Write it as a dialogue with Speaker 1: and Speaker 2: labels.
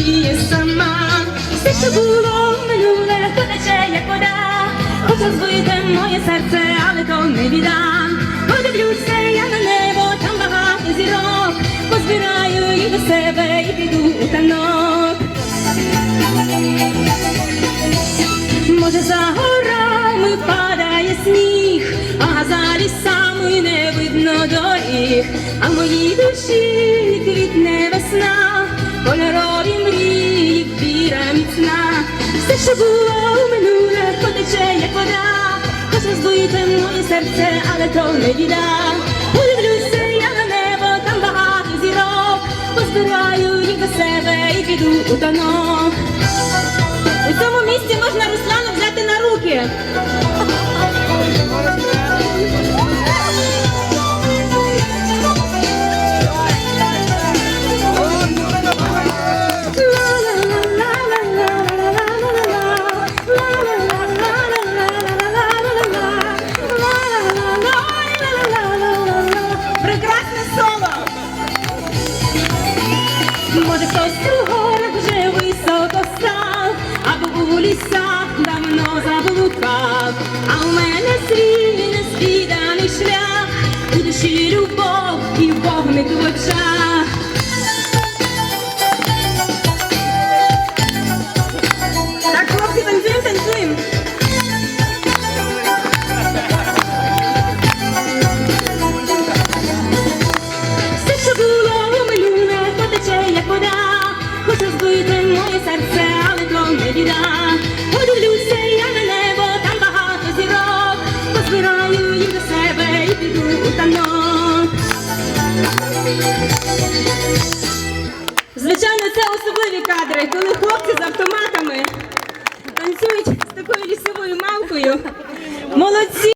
Speaker 1: і сама. Все, що було минуле, то тече, як вода. Хочу збити моє серце, але то не біда. Подивлюся я на небо, там багато зірок. Позбираю їх до себе і піду у танок. Може, за горами падає сніг, а за лісами не видно доріг, а моїй душі квітне все, що було у минуле, потече, як вода, хоч збити моє серце, але то не біда. Подивлюся я на небо, там багато зірок, позбираю їх до себе і піду у танок. Може хтось у горах вже високо став, або у лісах давно заблукав, Позбираю їх до себе і піду у танок. Звичайно, це особливі кадри, коли хлопці з автоматами танцюють з такою лісовою мавкою. Молодці!